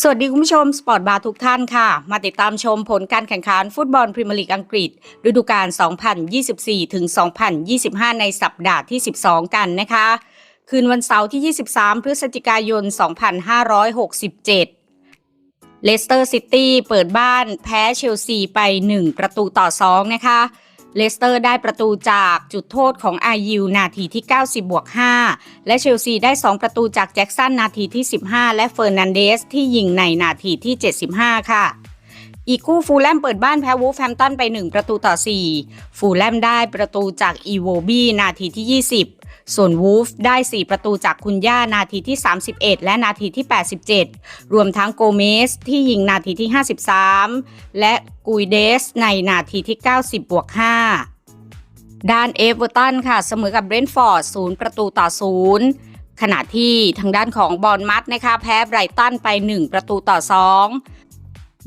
สวัสดีคุณผู้ชมสปอร์ตบาร์ทุกท่านค่ะ มาติดตามชมผลการแข่งขันฟุตบอลพรีเมียร์ลีกอังกฤษ ฤดูกาล 2024 ถึง 2025 ในสัปดาห์ที่ 12 กันนะคะ คืนวันเสาร์ที่ 23 พฤศจิกายน 2567 เลสเตอร์ซิตี้เปิดบ้านแพ้เชลซีไป 1 ประตูต่อ 2 นะคะ เลสเตอร์ได้ประตูจากจุดโทษของอายิวนาทีที่ 90บวก5และเชลซีได้ 2 ประตูจากแจ็กสันนาทีที่ 15 และเฟอร์นันเดสที่ยิงในนาทีที่ 75 ค่ะ อีกคู่ฟูลแลมเปิดบ้านแพ้วูฟแฮมตันไป 1 ประตูต่อ 4 ฟูลแลมได้ประตูจากอีโวบีนาทีที่ 20 ส่วนวูฟได้ 4 ประตูจากคุณย่านาทีที่ 31 และนาทีที่ 87 รวมทั้งโกเมสที่ยิงนาทีที่ 53 และกุยเดสในนาทีที่ 90บวก5ด้านเอเวอร์ตันค่ะ เสมอกับเบรนท์ฟอร์ด0ประตูต่อ 0ขณะที่ทางด้านของบอลมัดนะคะแพ้ไบรตันไป 1 ประตูต่อ 2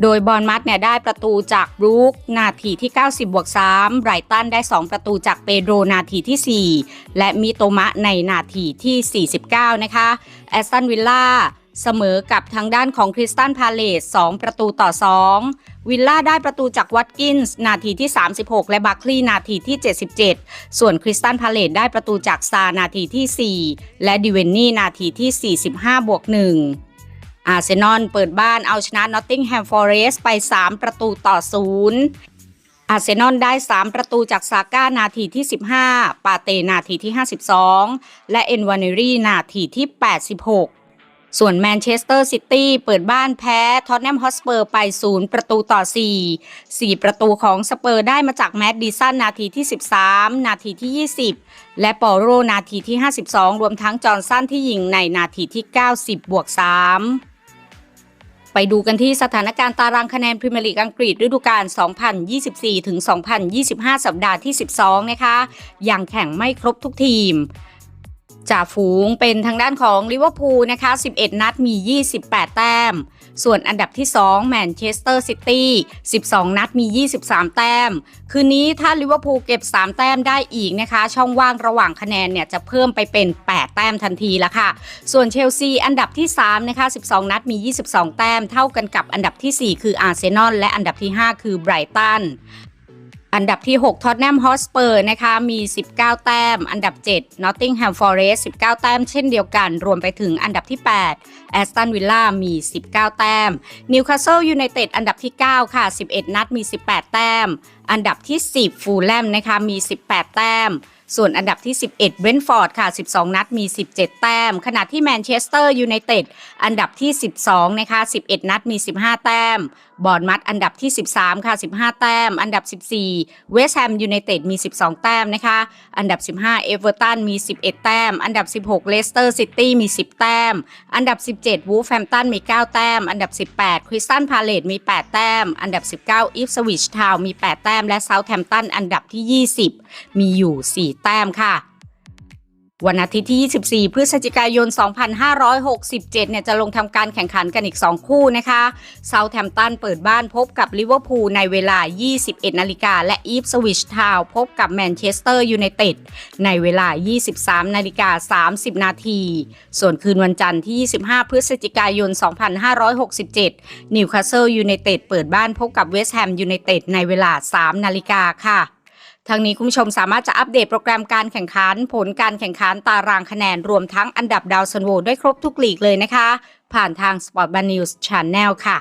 โดยบอลมัดเนี่ยได้ประตูจากบรูคนาทีที่ 90 บวก3ไบรตันได้ 2 ประตูจากเปโดรนาทีที่ 4 และมิโตมะในนาทีที่ 49 นะคะแอสตันวิลล่าเสมอกับทางด้านของคริสตันพาเลส2ประตูต่อ 2 วิลล่าได้ประตูจากวัตกินส์นาทีที่ 36 และบัคลีนาทีที่ 77 ส่วนคริสตันพาเลสได้ประตูจากซานาทีที่ 4 และดิเวนนี่นาทีที่ 45 บวก 1 อาร์เซนอลเปิดบ้านเอาชนะนอตติงแฮมฟอร์เรสไป 3 ประตูต่อ0อาร์เซนอลได้ 3 ประตูจากซาก้านาทีที่ 15 ปาเตนาทีที่ 52 และเอ็นวานเนรีนาทีที่ 86 ส่วนแมนเชสเตอร์ซิตี้เปิดบ้านแพ้ท็อตแนมฮอสเปอร์ไป 0 ประตูต่อ 4 4 ประตูของสเปอร์ได้มาจากแมดดิสันนาทีที่ 13 นาทีที่ 20 และปอโรนาทีที่ 52 รวมทั้งจอร์นสันที่ยิงในนาทีที่ 90 บวก 3 ไปดูกันที่สถานการณ์ตารางคะแนนพรีเมียร์ลีกอังกฤษฤดูกาล 2024 ถึง 2025 สัปดาห์ที่ 12 นะคะ ยังแข่งไม่ครบทุกทีม จ่าฝูงเป็นทางด้านของลิเวอร์พูลนะคะ 11 นัดมี 28 แต้ม ส่วนอันดับที่ 2 แมนเชสเตอร์ซิตี้ 12 นัดมี 23 แต้ม คืนนี้ถ้าลิเวอร์พูลเก็บ 3 แต้มได้อีกนะคะ ช่องว่างระหว่างคะแนนเนี่ยจะเพิ่มไปเป็น 8 แต้มทันทีละค่ะ ส่วนเชลซีอันดับที่ 3 นะคะ 12 นัดมี 22 แต้ม เท่ากันกับอันดับที่ 4 คืออาร์เซนอลและอันดับที่ 5 คือไบรตัน อันดับที่ 6 ท็อตแนมฮอสเปอร์นะคะมี 19 แต้ม อันดับ 7 นอตติงแฮมฟอร์เรสต์19 แต้มเช่นเดียวกัน รวมไปถึงอันดับที่ 8 แอสตันวิลล่ามี 19 แต้ม นิวคาสเซิลยูไนเต็ดอันดับที่ 9 ค่ะ 11 นัดมี 18 แต้ม อันดับที่ 10 ฟูลแลมนะคะมี 18 แต้มส่วนอันดับที่ 11 เบรนท์ฟอร์ดค่ะ 12 นัดมี 17 แต้ม ขณะที่แมนเชสเตอร์ยูไนเต็ดอันดับที่ 12 นะคะ 11 นัดมี 15 แต้ม บอร์ดมัดอันดับที่ 13 ค่ะ 15 แต้ม อันดับ 14 เวสต์แฮมยูไนเต็ดมี 12 แต้มนะคะ อันดับ 15 เอเวอร์ตันมี 11 แต้ม อันดับ 16 เลสเตอร์ซิตี้มี 10 แต้ม อันดับ 17 วูฟแฮมตันมี 9 แต้ม อันดับ 18 คริสตันพาเลตมี 8 แต้ม อันดับ 19 อีฟสวิชทาวมี 8 แต้ม และเซาท์แฮมตันอันดับที่ 20 มีอยู่ 4แต้มค่ะ วันอาทิตย์ที่ 24 พฤศจิกายน 2567 เนี่ยจะลงทำการแข่งขันกันอีก 2 คู่นะคะเซาท์แฮมป์ตันเปิดบ้านพบกับลิเวอร์พูลในเวลา 21 นาฬิกา และอีฟสวิชทาวพบกับแมนเชสเตอร์ยูไนเต็ดในเวลา 23 นาฬิกา 30 นาที ส่วนคืนวันจันทร์ที่ 25 พฤศจิกายน 2567 นิวคาสเซิลยูไนเต็ดเปิดบ้านพบกับเวสต์แฮมยูไนเต็ดในเวลา 3 นาฬิกาค่ะ ทางนี้คุณผู้ชมสามารถจะอัปเดตโปรแกรมการแข่งขัน ผลการแข่งขันตารางคะแนนรวมทั้งอันดับดาวซันโวได้ครบทุกลีกเลยนะคะ ผ่านทาง Sport b a n News Channel ค่ะ